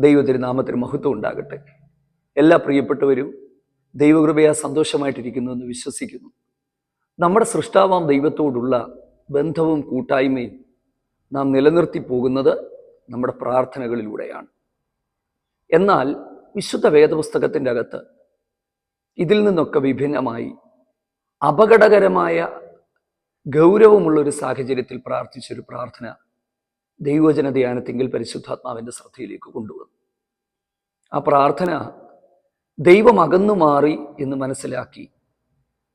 ദൈവത്തിരുനാമത്തിന് മഹത്വം ഉണ്ടാകട്ടെ. എല്ലാ പ്രിയപ്പെട്ടവരും ദൈവകൃപയാ സന്തോഷമായിട്ടിരിക്കുന്നു എന്ന് വിശ്വസിക്കുന്നു. നമ്മുടെ സൃഷ്ടാവാം ദൈവത്തോടുള്ള ബന്ധവും കൂട്ടായ്മയും നാം നിലനിർത്തി പോകുന്നത് നമ്മുടെ പ്രാർത്ഥനകളിലൂടെയാണ്. എന്നാൽ വിശുദ്ധ വേദപുസ്തകത്തിന്റെ അകത്ത് ഇതിൽ നിന്നൊക്കെ വിഭിന്നമായി അപകടകരമായ ഗൗരവമുള്ളൊരു സാഹചര്യത്തിൽ പ്രാർത്ഥിച്ചൊരു പ്രാർത്ഥന ദൈവജന ധ്യാനത്തിങ്കിൽ പരിശുദ്ധാത്മാവിന്റെ ശ്രദ്ധയിലേക്ക് കൊണ്ടുവന്നു. ആ പ്രാർത്ഥന ദൈവം അകന്നു മാറി എന്ന് മനസ്സിലാക്കി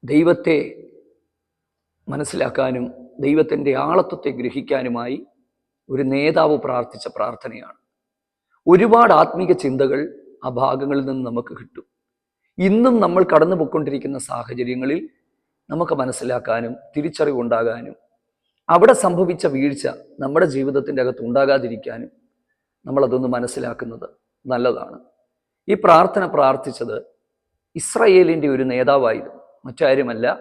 ദൈവത്തെ മനസ്സിലാക്കാനും ദൈവത്തിന്റെ ആളത്വത്തെ ഗ്രഹിക്കാനുമായി ഒരു നേതാവ് പ്രാർത്ഥിച്ച പ്രാർത്ഥനയാണ്. ഒരുപാട് ആത്മീക ചിന്തകൾ ആ ഭാഗങ്ങളിൽ നിന്ന് നമുക്ക് കിട്ടും. ഇന്നും നമ്മൾ കടന്നു പോയിക്കൊണ്ടിരിക്കുന്ന സാഹചര്യങ്ങളിൽ നമുക്ക് മനസ്സിലാക്കാനും തിരിച്ചറിവുണ്ടാകാനും അവിടെ സംഭവിച്ച വീഴ്ച നമ്മുടെ ജീവിതത്തിന്റെ അകത്ത് ഉണ്ടാകാതിരിക്കാനും നമ്മളതൊന്ന് മനസ്സിലാക്കുന്നത് നല്ലതാണ്. ഈ പ്രാർത്ഥന പ്രാർത്ഥിച്ചത് ഇസ്രയേലിന്റെ ഒരു നേതാവായിരുന്നു മറ്റാരുമല്ല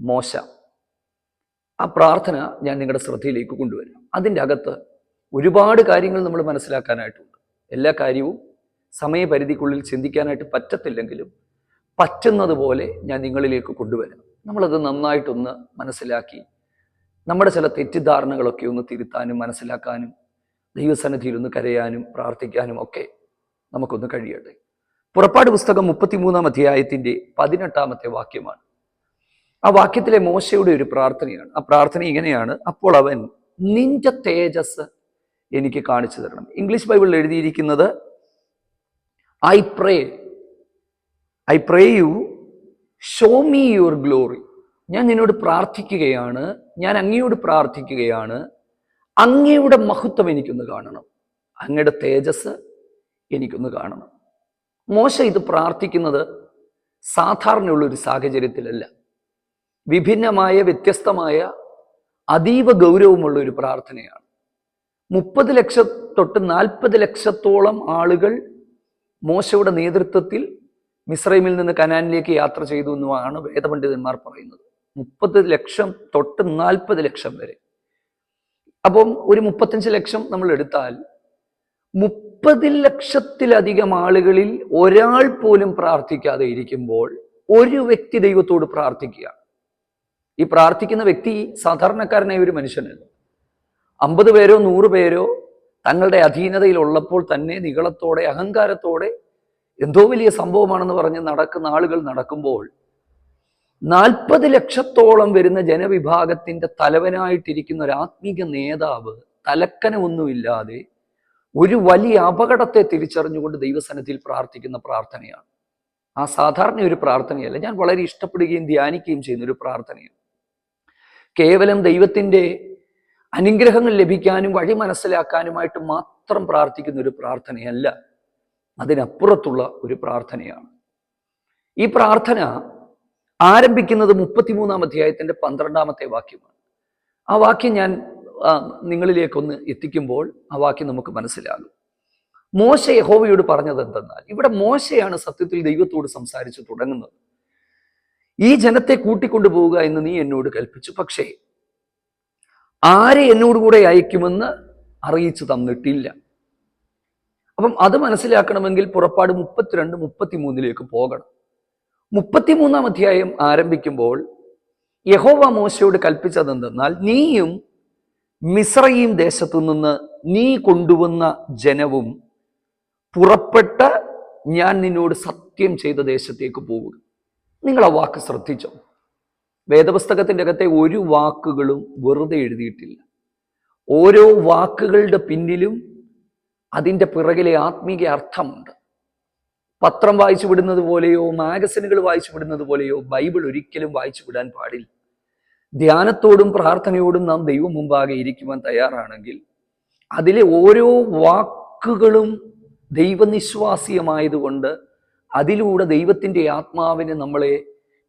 മോശ. ആ പ്രാർത്ഥന ഞാൻ നിങ്ങളുടെ ശ്രദ്ധയിലേക്ക് കൊണ്ടുവരാം. അതിന്റെ അകത്ത് ഒരുപാട് കാര്യങ്ങൾ നമ്മൾ മനസ്സിലാക്കാനായിട്ടുണ്ട്. എല്ലാ കാര്യവും സമയപരിധിക്കുള്ളിൽ ചിന്തിക്കാനായിട്ട് പറ്റത്തില്ലെങ്കിലും പറ്റുന്നത് പോലെ ഞാൻ നിങ്ങളിലേക്ക് കൊണ്ടുവരാം. നമ്മളത് നന്നായിട്ടൊന്ന് മനസ്സിലാക്കി നമ്മുടെ ചില തെറ്റിദ്ധാരണകളൊക്കെ ഒന്ന് തിരുത്താനും മനസ്സിലാക്കാനും ദൈവസന്നിധിയിൽ ഒന്ന് കരയാനും പ്രാർത്ഥിക്കാനും ഒക്കെ നമുക്കൊന്ന് കഴിയട്ടെ. പുറപ്പാട് പുസ്തകം മുപ്പത്തിമൂന്നാം അധ്യായത്തിന്റെ പതിനെട്ടാമത്തെ വാക്യമാണ്. ആ വാക്യത്തിലെ മോശയുടെ ഒരു പ്രാർത്ഥനയാണ്. ആ പ്രാർത്ഥന ഇങ്ങനെയാണ്. അപ്പോൾ അവൻ നിന്റെ തേജസ് എനിക്ക് കാണിച്ചു തരണം. ഇംഗ്ലീഷ് ബൈബിളിൽ എഴുതിയിരിക്കുന്നത് I pray I pray you show me your glory. ഞാൻ നിന്നോട് പ്രാർത്ഥിക്കുകയാണ് ഞാൻ അങ്ങയോട് പ്രാർത്ഥിക്കുകയാണ് അങ്ങയുടെ മഹത്വം എനിക്കൊന്ന് കാണണം അങ്ങയുടെ തേജസ് എനിക്കൊന്ന് കാണണം. മോശ ഇത് പ്രാർത്ഥിക്കുന്നത് സാധാരണയുള്ള ഒരു സാഹചര്യത്തിലല്ല. വിഭിന്നമായ വ്യത്യസ്തമായ അതീവ ഗൗരവമുള്ള ഒരു പ്രാർത്ഥനയാണ്. മുപ്പത് ലക്ഷം തൊട്ട് നാൽപ്പത് ലക്ഷത്തോളം ആളുകൾ മോശയുടെ നേതൃത്വത്തിൽ മിസ്രൈമിൽ നിന്ന് കനാനിലേക്ക് യാത്ര ചെയ്തു എന്നുമാണ് വേദപണ്ഡിതന്മാർ പറയുന്നത്. മുപ്പത് ലക്ഷം തൊട്ട് നാൽപ്പത് ലക്ഷം വരെ. അപ്പം ഒരു മുപ്പത്തഞ്ച് ലക്ഷം നമ്മൾ എടുത്താൽ മുപ്പത് ലക്ഷത്തിലധികം ആളുകളിൽ ഒരാൾ പോലും പ്രാർത്ഥിക്കാതെ ഇരിക്കുമ്പോൾ ഒരു വ്യക്തി ദൈവത്തോട് പ്രാർത്ഥിക്കുക. ഈ പ്രാർത്ഥിക്കുന്ന വ്യക്തി സാധാരണക്കാരനായ ഒരു മനുഷ്യനല്ല. അമ്പത് പേരോ നൂറ് പേരോ തങ്ങളുടെ അധീനതയിൽ ഉള്ളപ്പോൾ തന്നെ നികളത്തോടെ അഹങ്കാരത്തോടെ എന്തോ വലിയ സംഭവമാണെന്ന് പറഞ്ഞ് നടക്കുന്ന ആളുകൾ നടക്കുമ്പോൾ നാൽപ്പത് ലക്ഷത്തോളം വരുന്ന ജനവിഭാഗത്തിന്റെ തലവനായിട്ടിരിക്കുന്ന ഒരു ആത്മീക നേതാവ് തലക്കനമൊന്നുമില്ലാതെ ഒരു വലിയ അപകടത്തെ തിരിച്ചറിഞ്ഞുകൊണ്ട് ദൈവസന്നിധിയിൽ പ്രാർത്ഥിക്കുന്ന പ്രാർത്ഥനയാണ്. ആ സാധാരണ ഒരു പ്രാർത്ഥനയല്ല. ഞാൻ വളരെ ഇഷ്ടപ്പെടുകയും ധ്യാനിക്കുകയും ചെയ്യുന്ന ഒരു പ്രാർത്ഥനയാണ്. കേവലം ദൈവത്തിന്റെ അനുഗ്രഹങ്ങൾ ലഭിക്കാനും വഴി മനസ്സിലാക്കാനുമായിട്ട് മാത്രം പ്രാർത്ഥിക്കുന്ന ഒരു പ്രാർത്ഥനയല്ല. അതിനപ്പുറത്തുള്ള ഒരു പ്രാർത്ഥനയാണ്. ഈ പ്രാർത്ഥന ആരംഭിക്കുന്നത് മുപ്പത്തിമൂന്നാം അധ്യായത്തിന്റെ പന്ത്രണ്ടാമത്തെ വാക്യമാണ്. ആ വാക്യം ഞാൻ നിങ്ങളിലേക്കൊന്ന് എത്തിക്കുമ്പോൾ ആ വാക്യം നമുക്ക് മനസ്സിലാകും. മോശ യഹോവയോട് പറഞ്ഞത് എന്തെന്നാൽ ഇവിടെ മോശയാണ് സത്യത്തിൽ ദൈവത്തോട് സംസാരിച്ചു തുടങ്ങുന്നത്. ഈ ജനത്തെ കൂട്ടിക്കൊണ്ടു പോവുക എന്ന് നീ എന്നോട് കൽപ്പിച്ചു. പക്ഷേ ആരെ എന്നോട് കൂടെ അയക്കുമെന്ന് അറിയിച്ചു തന്നിട്ടില്ല. അപ്പം അത് മനസ്സിലാക്കണമെങ്കിൽ പുറപ്പാട് മുപ്പത്തിരണ്ട് മുപ്പത്തിമൂന്നിലേക്ക് പോകണം. മുപ്പത്തിമൂന്നാം അധ്യായം ആരംഭിക്കുമ്പോൾ യഹോവ മോശയോട് കൽപ്പിച്ചതെന്തെന്നാൽ നീയും മിശ്രയും ദേശത്തു നിന്ന് നീ കൊണ്ടുവന്ന ജനവും പുറപ്പെട്ട ഞാൻ നിന്നോട് സത്യം ചെയ്ത ദേശത്തേക്ക് പോവുക. നിങ്ങൾ ആ വാക്ക് ശ്രദ്ധിച്ചോ? വേദപുസ്തകത്തിന്റെ അകത്തെ ഒരു വാക്കുകളും വെറുതെ എഴുതിയിട്ടില്ല. ഓരോ വാക്കുകളുടെ പിന്നിലും അതിന്റെ പിറകിലെ ആത്മീക അർത്ഥമുണ്ട്. പത്രം വായിച്ചു വിടുന്നത് പോലെയോ മാഗസിനുകൾ വായിച്ചു വിടുന്നത് പോലെയോ ബൈബിൾ ഒരിക്കലും വായിച്ചു വിടാൻ പാടില്ല. ധ്യാനത്തോടും പ്രാർത്ഥനയോടും നാം ദൈവം മുമ്പാകെ ഇരിക്കുവാൻ തയ്യാറാണെങ്കിൽ അതിലെ ഓരോ വാക്കുകളും ദൈവനിശ്വാസീയമായതുകൊണ്ട് അതിലൂടെ ദൈവത്തിന്റെ ആത്മാവിനെ നമ്മളെ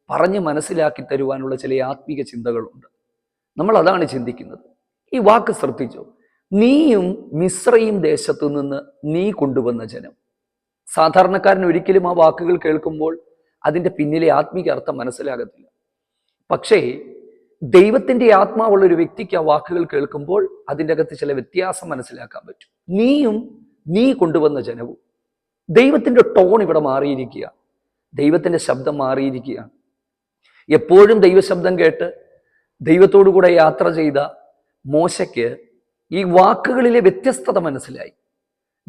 പറഞ്ഞ് മനസ്സിലാക്കി തരുവാനുള്ള ചില ആത്മീക ചിന്തകളുണ്ട്. നമ്മൾ അതാണ് ചിന്തിക്കുന്നത്. ഈ വാക്ക് ശ്രദ്ധിച്ചു? നീയും മിശ്രയും ദേശത്തു നിന്ന് നീ കൊണ്ടുവന്ന ജനം. സാധാരണക്കാരൻ ഒരിക്കലും ആ വാക്കുകൾ കേൾക്കുമ്പോൾ അതിന്റെ പിന്നിലെ ആത്മീക അർത്ഥം മനസ്സിലാകത്തില്ല. പക്ഷേ ദൈവത്തിന്റെ ആത്മാവുള്ള ഒരു വ്യക്തിക്ക് ആ വാക്കുകൾ കേൾക്കുമ്പോൾ അതിന്റെ അകത്ത് ചില വ്യത്യാസം മനസ്സിലാക്കാൻ പറ്റും. നീയും നീ കൊണ്ടുവന്ന ജനവും. ദൈവത്തിന്റെ ടോൺ ഇവിടെ മാറിയിരിക്കുക. ദൈവത്തിന്റെ ശബ്ദം മാറിയിരിക്കുക. എപ്പോഴും ദൈവശബ്ദം കേട്ട് ദൈവത്തോടു കൂടെ യാത്ര ചെയ്ത മോശയ്ക്ക് ഈ വാക്കുകളിലെ വ്യത്യസ്തത മനസ്സിലായി.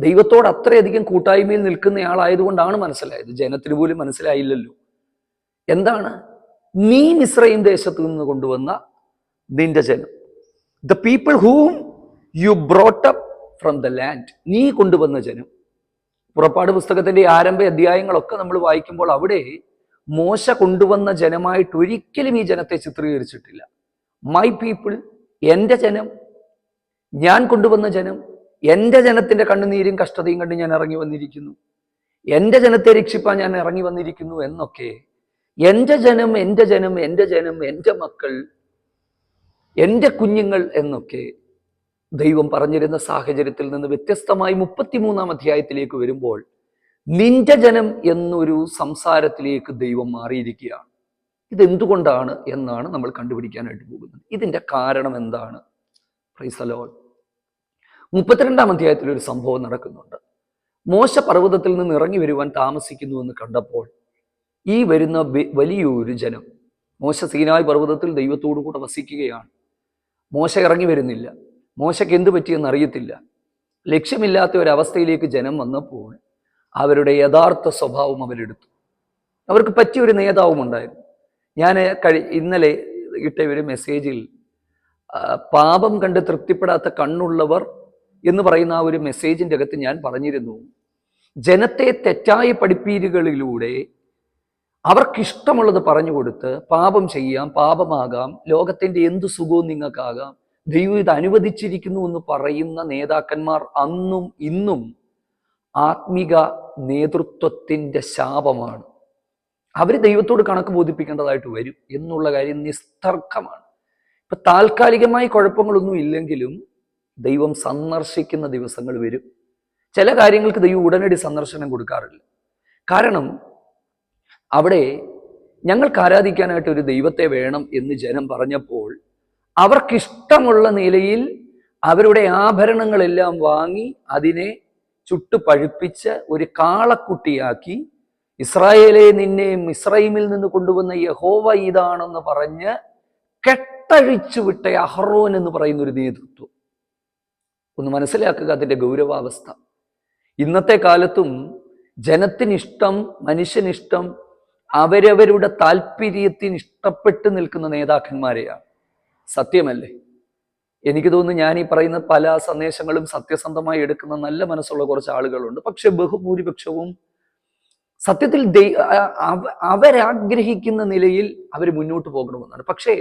ദൈവത്തോട് അത്രയധികം കൂട്ടായ്മയിൽ നിൽക്കുന്നയാളായതുകൊണ്ടാണ് മനസ്സിലായത്. ജനത്തിന് പോലും മനസ്സിലായില്ലല്ലോ. എന്താണ്? നീ മിശ്രയും ദേശത്ത് നിന്ന് കൊണ്ടുവന്ന നിന്റെ ജനം. The people whom you brought up from the land നീ കൊണ്ടുവന്ന ജനം. പുറപ്പാട് പുസ്തകത്തിന്റെ ആരംഭ അധ്യായങ്ങളൊക്കെ നമ്മൾ വായിക്കുമ്പോൾ അവിടെ മോശ കൊണ്ടുവന്ന ജനമായിട്ട് ഒരിക്കലും ഈ ജനത്തെ ചിത്രീകരിച്ചിട്ടില്ല. മൈ പീപ്പിൾ എന്റെ ജനം ഞാൻ കൊണ്ടുവന്ന ജനം എന്റെ ജനത്തിന്റെ കണ്ണുനീരും കഷ്ടതയും കണ്ട് ഞാൻ ഇറങ്ങി വന്നിരിക്കുന്നു. എന്റെ ജനത്തെ രക്ഷിപ്പാൻ ഞാൻ ഇറങ്ങി വന്നിരിക്കുന്നു എന്നൊക്കെ എന്റെ ജനം എന്റെ ജനം എന്റെ ജനം എന്റെ മക്കൾ എന്റെ കുഞ്ഞുങ്ങൾ എന്നൊക്കെ ദൈവം പറഞ്ഞിരുന്ന സാഹചര്യത്തിൽ നിന്ന് വ്യത്യസ്തമായി മുപ്പത്തിമൂന്നാം അധ്യായത്തിലേക്ക് വരുമ്പോൾ നിന്റെ ജനം എന്നൊരു സംസാരത്തിലേക്ക് ദൈവം മാറിയിരിക്കുകയാണ്. ഇതെന്തുകൊണ്ടാണ് എന്നാണ് നമ്മൾ കണ്ടുപിടിക്കാനായിട്ട് പോകുന്നത്. ഇതിന്റെ കാരണം എന്താണ്? പ്രൈസലോൾ മുപ്പത്തിരണ്ടാം അധ്യായത്തിൽ ഒരു സംഭവം നടക്കുന്നുണ്ട്. മോശ പർവതത്തിൽ നിന്ന് ഇറങ്ങി വരുവാൻ താമസിക്കുന്നു എന്ന് കണ്ടപ്പോൾ ഈ വരുന്ന വലിയൊരു ജനം മോശ സീനായ് പർവതത്തിൽ ദൈവത്തോടു കൂടെ വസിക്കുകയാണ്. മോശ ഇറങ്ങി വരുന്നില്ല. മോശയ്ക്ക് എന്ത് പറ്റിയെന്ന് അറിയത്തില്ല. ലക്ഷ്യമില്ലാത്ത ഒരവസ്ഥയിലേക്ക് ജനം വന്നപ്പോൾ അവരുടെ യഥാർത്ഥ സ്വഭാവം അവരെടുത്തു. അവർക്ക് പറ്റിയ ഒരു നേതാവും ഉണ്ടായിരുന്നു. ഞാൻ കഴി ഇന്നലെ ഇട്ട ഒരു മെസ്സേജിൽ പാപം കണ്ട് തൃപ്തിപ്പെടാത്ത കണ്ണുള്ളവർ എന്ന് പറയുന്ന ആ ഒരു മെസ്സേജിന്റെ അകത്ത് ഞാൻ പറഞ്ഞിരുന്നു. ജനത്തെ തെറ്റായ പഠിപ്പീരുകളിലൂടെ അവർക്കിഷ്ടമുള്ളത് പറഞ്ഞു കൊടുത്ത് പാപം ചെയ്യാം പാപമാകാം ലോകത്തിന്റെ എന്ത് സുഖവും നിങ്ങൾക്കാകാം ദൈവം ഇത് അനുവദിച്ചിരിക്കുന്നു എന്ന് പറയുന്ന നേതാക്കന്മാർ അന്നും ഇന്നും ആത്മിക നേതൃത്വത്തിന്റെ ശാപമാണ്. അവർ ദൈവത്തോട് കണക്ക് ബോധിപ്പിക്കേണ്ടതായിട്ട് വരും എന്നുള്ള കാര്യം നിസ്തർക്കമാണ്. ഇപ്പൊ താൽക്കാലികമായി കുഴപ്പങ്ങളൊന്നും ഇല്ലെങ്കിലും ദൈവം സന്ദർശിക്കുന്ന ദിവസങ്ങൾ വരും. ചില കാര്യങ്ങൾക്ക് ദൈവം ഉടനടി സന്ദർശനം കൊടുക്കാറില്ല. കാരണം അവിടെ ഞങ്ങൾക്ക് ആരാധിക്കാനായിട്ട് ഒരു ദൈവത്തെ വേണം എന്ന് ജനം പറഞ്ഞപ്പോൾ അവർക്കിഷ്ടമുള്ള നിലയിൽ അവരുടെ ആഭരണങ്ങളെല്ലാം വാങ്ങി അതിനെ ചുട്ടുപഴുപ്പിച്ച് ഒരു കാളക്കുട്ടിയാക്കി ഇസ്രായേലെ നിന്നെ മിസ്രൈമിൽ നിന്ന് കൊണ്ടുവന്ന യഹോവ ഇതാണെന്ന് പറഞ്ഞ് കെട്ടഴിച്ചു വിട്ട അഹ്റോൻ എന്ന് പറയുന്ന ഒരു നേതൃത്വം. ഒന്ന് മനസ്സിലാക്കുക അതിന്റെ ഗൗരവാവസ്ഥ. ഇന്നത്തെ കാലത്തും ജനത്തിനിഷ്ടം മനുഷ്യനിഷ്ടം അവരവരുടെ താല്പര്യത്തിന് ഇഷ്ടപ്പെട്ട് നിൽക്കുന്ന നേതാക്കന്മാരെയാണ്. സത്യമല്ലേ? എനിക്ക് തോന്നുന്നു ഞാൻ ഈ പറയുന്ന പല സന്ദേശങ്ങളും സത്യസന്ധമായി എടുക്കുന്ന നല്ല മനസ്സുള്ള കുറച്ച് ആളുകളുണ്ട്. പക്ഷെ ബഹുഭൂരിപക്ഷവും സത്യത്തിൽ അവരാഗ്രഹിക്കുന്ന നിലയിൽ അവർ മുന്നോട്ട് പോകണമെന്നാണ്. പക്ഷേ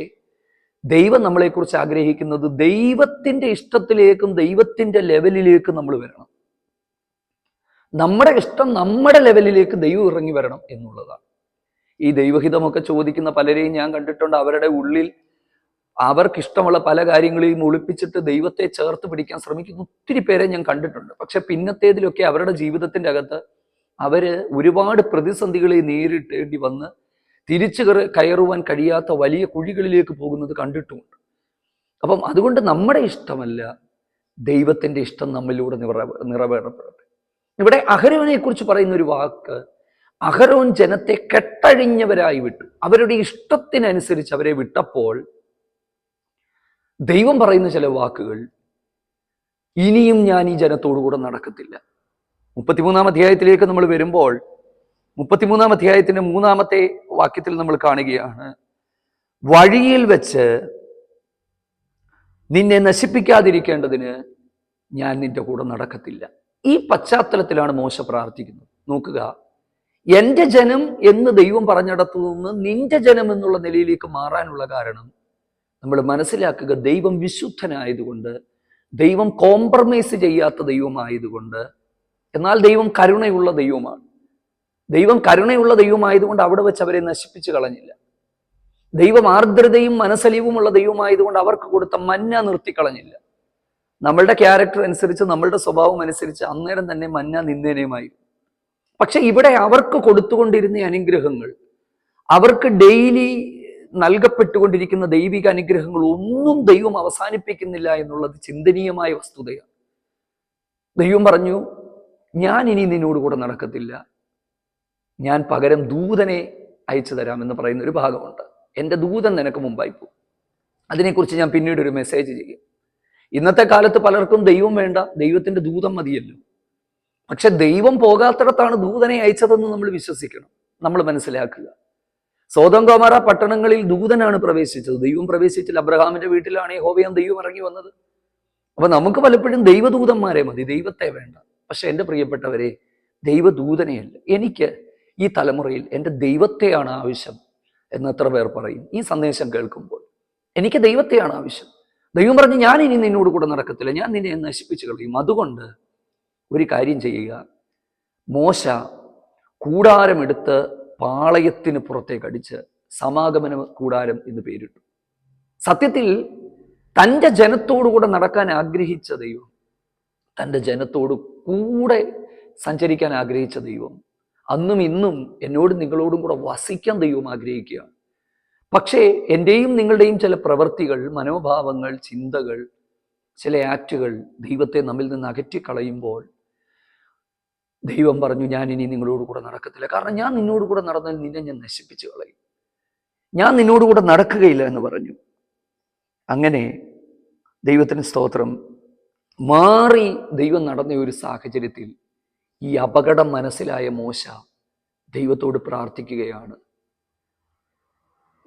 ദൈവം നമ്മളെക്കുറിച്ച് ആഗ്രഹിക്കുന്നത് ദൈവത്തിന്റെ ഇഷ്ടത്തിലേക്കും ദൈവത്തിന്റെ ലെവലിലേക്കും നമ്മൾ വരണം. നമ്മുടെ ഇഷ്ടം നമ്മുടെ ലെവലിലേക്ക് ദൈവം ഇറങ്ങി വരണം എന്നുള്ളതാണ്. ഈ ദൈവഹിതമൊക്കെ ചോദിക്കുന്ന പലരെയും ഞാൻ കണ്ടിട്ടുണ്ട്. അവരുടെ ഉള്ളിൽ അവർക്കിഷ്ടമുള്ള പല കാര്യങ്ങളെയും ഒളിപ്പിച്ചിട്ട് ദൈവത്തെ ചേർത്ത് പിടിക്കാൻ ശ്രമിക്കുന്ന ഒത്തിരി പേരെ ഞാൻ കണ്ടിട്ടുണ്ട്. പക്ഷെ പിന്നത്തേതിലൊക്കെ അവരുടെ ജീവിതത്തിന്റെ അകത്ത് അവർ ഒരുപാട് പ്രതിസന്ധികളെ നേരിട്ടേണ്ടി വന്ന് തിരിച്ചു കയറി കയറുവാൻ കഴിയാത്ത വലിയ കുഴികളിലേക്ക് പോകുന്നത് കണ്ടിട്ടുമുണ്ട് അപ്പം അതുകൊണ്ട് നമ്മുടെ ഇഷ്ടമല്ല ദൈവത്തിന്റെ ഇഷ്ടം നമ്മളിലൂടെ നിറ നിറവേറപ്പെടട്ടെ. ഇവിടെ അഹരോനെ കുറിച്ച് പറയുന്ന ഒരു വാക്ക് അഹരോൻ ജനത്തെ കെട്ടഴിഞ്ഞവരായി വിട്ടു. അവരുടെ ഇഷ്ടത്തിനനുസരിച്ച് അവരെ വിട്ടപ്പോൾ ദൈവം പറയുന്ന ചില വാക്കുകൾ ഇനിയും ഞാൻ ഈ ജനത്തോടു കൂടെ നടക്കത്തില്ല. മുപ്പത്തിമൂന്നാം അധ്യായത്തിലേക്ക് നമ്മൾ വരുമ്പോൾ മുപ്പത്തിമൂന്നാം അധ്യായത്തിന്റെ മൂന്നാമത്തെ വാക്യത്തിൽ നമ്മൾ കാണുകയാണ്. വഴിയിൽ വെച്ച് നിന്നെ നശിപ്പിക്കാതിരിക്കേണ്ടതിന് ഞാൻ നിന്റെ കൂടെ നടക്കത്തില്ല. ഈ പശ്ചാത്തലത്തിലാണ് മോശ പ്രാർത്ഥിക്കുന്നത്. നോക്കുക. എന്റെ ജനം എന്ന് ദൈവം പറഞ്ഞിടത്തു നിന്ന് നിന്റെ ജനം എന്നുള്ള നിലയിലേക്ക് മാറാനുള്ള കാരണം നമ്മൾ മനസ്സിലാക്കുക. ദൈവം വിശുദ്ധനായതുകൊണ്ട് ദൈവം കോംപ്രമൈസ് ചെയ്യാത്ത ദൈവമായതുകൊണ്ട് എന്നാൽ ദൈവം കരുണയുള്ള ദൈവമാണ്. ദൈവം കരുണയുള്ള ദൈവമായതുകൊണ്ട് അവിടെ വെച്ച് അവരെ നശിപ്പിച്ചു കളഞ്ഞില്ല. ദൈവം ആർദ്രതയും മനസ്സലിവുമുള്ള ദൈവമായതുകൊണ്ട് അവർക്ക് കൊടുത്ത മന്ന നിർത്തിക്കളഞ്ഞില്ല നമ്മളുടെ ക്യാരക്ടർ അനുസരിച്ച് നമ്മളുടെ സ്വഭാവം അനുസരിച്ച് അന്നേരം തന്നെ മഞ്ഞ നിന്നേനയുമായി പക്ഷെ ഇവിടെ അവർക്ക് കൊടുത്തുകൊണ്ടിരുന്ന അനുഗ്രഹങ്ങൾ അവർക്ക് ഡെയിലി നൽകപ്പെട്ടുകൊണ്ടിരിക്കുന്ന ദൈവിക അനുഗ്രഹങ്ങൾ ഒന്നും ദൈവം അവസാനിപ്പിക്കുന്നില്ല എന്നുള്ളത് ചിന്തനീയമായ വസ്തുതയാണ്. ദൈവം പറഞ്ഞു ഞാൻ ഇനി നിന്നോട് കൂടെ നടക്കത്തില്ല. ഞാൻ പകരം ദൂതനെ അയച്ചു തരാമെന്ന് പറയുന്ന ഒരു ഭാഗമുണ്ട്. എന്റെ ദൂതൻ നിനക്ക് മുമ്പായി പോകും. അതിനെക്കുറിച്ച് ഞാൻ പിന്നീട് ഒരു മെസ്സേജ് ചെയ്യും. ഇന്നത്തെ കാലത്ത് പലർക്കും ദൈവം വേണ്ട ദൈവത്തിന്റെ ദൂതം മതിയല്ലോ. പക്ഷെ ദൈവം പോകാത്തിടത്താണ് ദൂതനെ അയച്ചതെന്ന് നമ്മൾ വിശ്വസിക്കണം. നമ്മൾ മനസ്സിലാക്കുക. സോതം പട്ടണങ്ങളിൽ ദൂതനാണ് പ്രവേശിച്ചത്. ദൈവം പ്രവേശിച്ചില്ല. അബ്രഹാമിന്റെ വീട്ടിലാണ് ഹോബിയം ദൈവം ഇറങ്ങി വന്നത്. അപ്പൊ നമുക്ക് പലപ്പോഴും ദൈവദൂതന്മാരെ മതി. ദൈവത്തെ വേണ്ട. പക്ഷെ എന്റെ പ്രിയപ്പെട്ടവരെ ദൈവദൂതനെയല്ല. എനിക്ക് ഈ തലമുറയിൽ എന്റെ ദൈവത്തെയാണ് ആവശ്യം എന്ന് എത്ര പേർ പറയും. ഈ സന്ദേശം കേൾക്കുമ്പോൾ എനിക്ക് ദൈവത്തെയാണ് ആവശ്യം. ദൈവം പറഞ്ഞ് ഞാൻ ഇനി നിന്നോട് കൂടെ നടക്കത്തില്ല. ഞാൻ നിന്നെ നശിപ്പിച്ചു കളയും. അതുകൊണ്ട് ഒരു കാര്യം ചെയ്യുക. മോശ കൂടാരമെടുത്ത് പാളയത്തിന് പുറത്തേക്ക് അടിച്ച് സമാഗമന കൂടാരം എന്ന് പേരിട്ടു. സത്യത്തിൽ തന്റെ ജനത്തോടുകൂടെ നടക്കാൻ ആഗ്രഹിച്ച ദൈവം തന്റെ ജനത്തോട് കൂടെ സഞ്ചരിക്കാൻ ആഗ്രഹിച്ച ദൈവം അന്നും ഇന്നും എന്നോടും നിങ്ങളോടും കൂടെ വസിക്കാൻ ദൈവം ആഗ്രഹിക്കുകയാണ്. പക്ഷേ എന്റെയും നിങ്ങളുടെയും ചില പ്രവൃത്തികൾ മനോഭാവങ്ങൾ ചിന്തകൾ ചില ആക്റ്റുകൾ ദൈവത്തെ നമ്മിൽ നിന്ന് അകറ്റിക്കളയുമ്പോൾ ദൈവം പറഞ്ഞു ഞാൻ ഇനി നിങ്ങളോട് കൂടെ നടക്കത്തില്ല. കാരണം ഞാൻ നിന്നോട് കൂടെ നടന്നാൽ നിന്നെ ഞാൻ നശിപ്പിച്ചു കളയും. ഞാൻ നിന്നോട് കൂടെ നടക്കുകയില്ല എന്ന് പറഞ്ഞു. അങ്ങനെ ദൈവത്തിന് സ്തോത്രം. മാറി ദൈവം നടന്ന ഒരു സാഹചര്യത്തിൽ ഈ അപകടം മനസ്സിലായ മോശ ദൈവത്തോട് പ്രാർത്ഥിക്കുകയാണ്.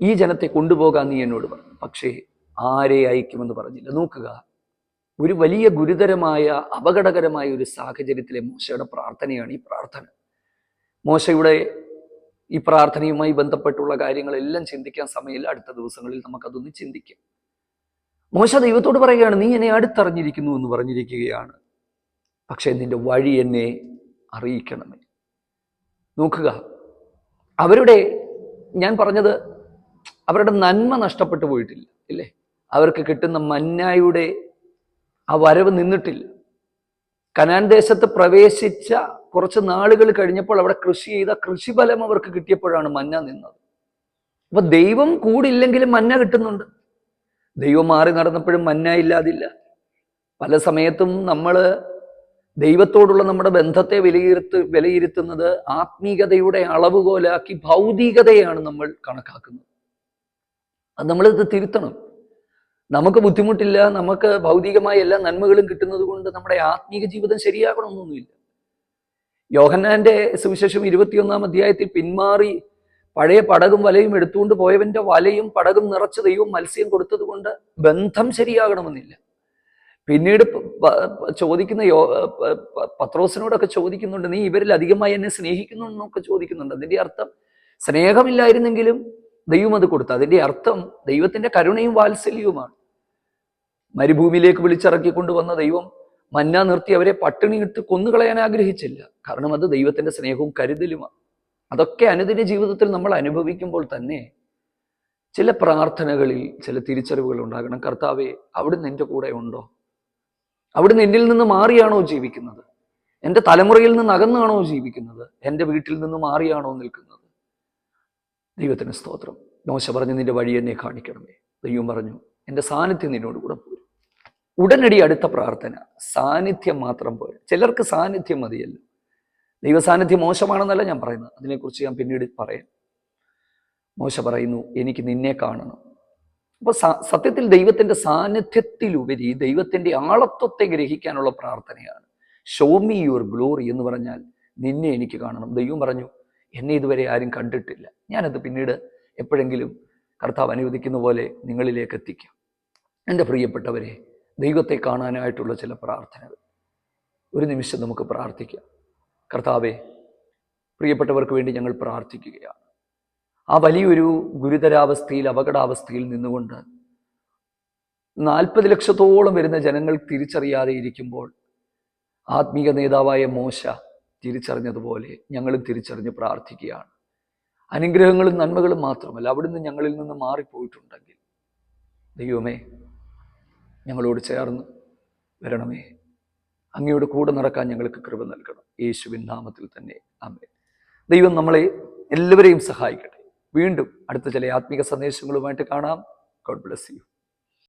ഈ ജനത്തെ കൊണ്ടുപോകാൻ നീ എന്നോട് പറഞ്ഞു പക്ഷേ ആരെ അയക്കുമെന്ന് പറഞ്ഞില്ല. നോക്കുക ഒരു വലിയ ഗുരുതരമായ അപകടകരമായ ഒരു സാഹചര്യത്തിലെ മോശയുടെ പ്രാർത്ഥനയാണ് ഈ പ്രാർത്ഥന. മോശയുടെ ഈ പ്രാർത്ഥനയുമായി ബന്ധപ്പെട്ടുള്ള കാര്യങ്ങളെല്ലാം ചിന്തിക്കാൻ സമയമില്ല. അടുത്ത ദിവസങ്ങളിൽ നമുക്കതൊന്ന് ചിന്തിക്കാം. മോശ ദൈവത്തോട് പറയുകയാണ് നീ എന്നെ അടുത്തറിഞ്ഞിരിക്കുന്നു എന്ന് പറഞ്ഞിരിക്കുകയാണ്. പക്ഷേ നിന്റെ വഴി എന്നെ അറിയിക്കണമേ. നോക്കുക. അവരുടെ ഞാൻ പറഞ്ഞത് അവരുടെ നന്മ നഷ്ടപ്പെട്ടു പോയിട്ടില്ല ഇല്ലേ? അവർക്ക് കിട്ടുന്ന മന്നായുടെ ആ വരവ് നിന്നിട്ടില്ല. കനാൻ ദേശത്ത് പ്രവേശിച്ച കുറച്ച് നാളുകൾ കഴിഞ്ഞപ്പോൾ അവിടെ കൃഷി ചെയ്ത കൃഷിഫലം അവർക്ക് കിട്ടിയപ്പോഴാണ് മന്ന നിന്നത്. അപ്പൊ ദൈവം കൂടില്ലെങ്കിലും മന്ന കിട്ടുന്നുണ്ട്. ദൈവം മാറി നടന്നപ്പോഴും മന്ന ഇല്ലാതില്ല. പല സമയത്തും നമ്മൾ ദൈവത്തോടുള്ള നമ്മുടെ ബന്ധത്തെ വിലയിരുത്ത് വിലയിരുത്തുന്നത് ആത്മീകതയുടെ അളവുകോലാക്കി ഭൗതികതയാണ് നമ്മൾ കണക്കാക്കുന്നത്. അത് നമ്മളിത് തിരുത്തണം. നമുക്ക് ബുദ്ധിമുട്ടില്ല നമുക്ക് ഭൗതികമായ എല്ലാ നന്മകളും കിട്ടുന്നത് കൊണ്ട് നമ്മുടെ ആത്മീക ജീവിതം ശരിയാകണമെന്നൊന്നുമില്ല. യോഹന്നാന്റെ സുവിശേഷം ഇരുപത്തിയൊന്നാം അധ്യായത്തിൽ പിന്മാറി പഴയ പടകും വലയും എടുത്തുകൊണ്ട് പോയവന്റെ വലയും പടകും നിറച്ച് ദൈവം മത്സ്യം കൊടുത്തത് കൊണ്ട് ബന്ധം ശരിയാകണമെന്നില്ല. പിന്നീട് ചോദിക്കുന്ന യോ പത്രോസിനോടൊക്കെ ചോദിക്കുന്നുണ്ട് നീ ഇവരിൽ അധികമായി എന്നെ സ്നേഹിക്കുന്നു എന്നൊക്കെ ചോദിക്കുന്നുണ്ട്. അതിന്റെ അർത്ഥം സ്നേഹമില്ലായിരുന്നെങ്കിലും ദൈവം അത് കൊടുത്തു. അതിന്റെ അർത്ഥം ദൈവത്തിന്റെ കരുണയും വാത്സല്യവുമാണ്. മരുഭൂമിയിലേക്ക് വിളിച്ചിറക്കിക്കൊണ്ടുവന്ന ദൈവം മന്ന നിർത്തി അവരെ പട്ടിണിയിട്ട് കൊന്നുകളയാൻ ആഗ്രഹിച്ചില്ല. കാരണം അത് ദൈവത്തിന്റെ സ്നേഹവും കരുതലുമാണ്. അതൊക്കെ അനുദിന ജീവിതത്തിൽ നമ്മൾ അനുഭവിക്കുമ്പോൾ തന്നെ ചില പ്രാർത്ഥനകളിൽ ചില തിരിച്ചറിവുകൾ ഉണ്ടാകണം. കർത്താവെ അവിടുന്ന് എന്റെ കൂടെ ഉണ്ടോ? അവിടുന്ന് എന്നിൽ നിന്ന് മാറിയാണോ ജീവിക്കുന്നത്? എന്റെ തലമുറയിൽ നിന്ന് അകന്നാണോ ജീവിക്കുന്നത്? എന്റെ വീട്ടിൽ നിന്ന് മാറിയാണോ നിൽക്കുന്നത്? ദൈവത്തിന് സ്തോത്രം. മോശ പറഞ്ഞു നിന്റെ വഴി എന്നെ കാണിക്കണമേ. ദൈവം പറഞ്ഞു എന്റെ സാന്നിധ്യം നിന്നോട് കൂടെ പോരും. ഉടനടി അടുത്ത പ്രാർത്ഥന. സാന്നിധ്യം മാത്രം പോരെ. ചിലർക്ക് സാന്നിധ്യം മതിയല്ല. ദൈവസാന്നിധ്യം മോശമാണെന്നല്ല ഞാൻ പറയുന്നത്. അതിനെക്കുറിച്ച് ഞാൻ പിന്നീട് പറയാം. മോശ പറയുന്നു എനിക്ക് നിന്നെ കാണണം. അപ്പൊ സത്യത്തിൽ ദൈവത്തിന്റെ സാന്നിധ്യത്തിലുപരി ദൈവത്തിന്റെ ആളത്വത്തെ ഗ്രഹിക്കാനുള്ള പ്രാർത്ഥനയാണ്. ഷോ മീ യുവർ ഗ്ലോറി എന്ന് പറഞ്ഞാൽ നിന്നെ എനിക്ക് കാണണം. ദൈവം പറഞ്ഞു എന്നെ ഇതുവരെ ആരും കണ്ടിട്ടില്ല. ഞാനത് പിന്നീട് എപ്പോഴെങ്കിലും കർത്താവ് അനുവദിക്കുന്ന പോലെ നിങ്ങളിലേക്ക് എത്തിക്കാം. എന്റെ പ്രിയപ്പെട്ടവരെ ദൈവത്തെ കാണാനായിട്ടുള്ള ചില പ്രാർത്ഥനകൾ. ഒരു നിമിഷം നമുക്ക് പ്രാർത്ഥിക്കാം. കർത്താവെ പ്രിയപ്പെട്ടവർക്ക് വേണ്ടി ഞങ്ങൾ പ്രാർത്ഥിക്കുകയാണ്. ആ വലിയൊരു ഗുരുതരാവസ്ഥയിൽ അപകടാവസ്ഥയിൽ നിന്നുകൊണ്ട് നാൽപ്പത് ലക്ഷത്തോളം വരുന്ന ജനങ്ങൾ തിരിച്ചറിയാതെ ഇരിക്കുമ്പോൾ ആത്മീക നേതാവായ മോശ തിരിച്ചറിഞ്ഞതുപോലെ ഞങ്ങളും തിരിച്ചറിഞ്ഞ് പ്രാർത്ഥിക്കുകയാണ്. അനുഗ്രഹങ്ങളും നന്മകളും മാത്രമല്ല അവിടുന്ന് ഞങ്ങളിൽ നിന്ന് മാറിപ്പോയിട്ടുണ്ടെങ്കിൽ ദൈവമേ ഞങ്ങളോട് ചേർന്ന് വരണമേ. അങ്ങയോട് കൂടെ നടക്കാൻ ഞങ്ങൾക്ക് കൃപ നൽകണം. യേശുവിൻ നാമത്തിൽ തന്നെ. അമ്മേ ദൈവം നമ്മളെ എല്ലാവരെയും സഹായിക്കട്ടെ. വീണ്ടും അടുത്ത ചില ആത്മീക സന്ദേശങ്ങളുമായിട്ട് കാണാം. God bless you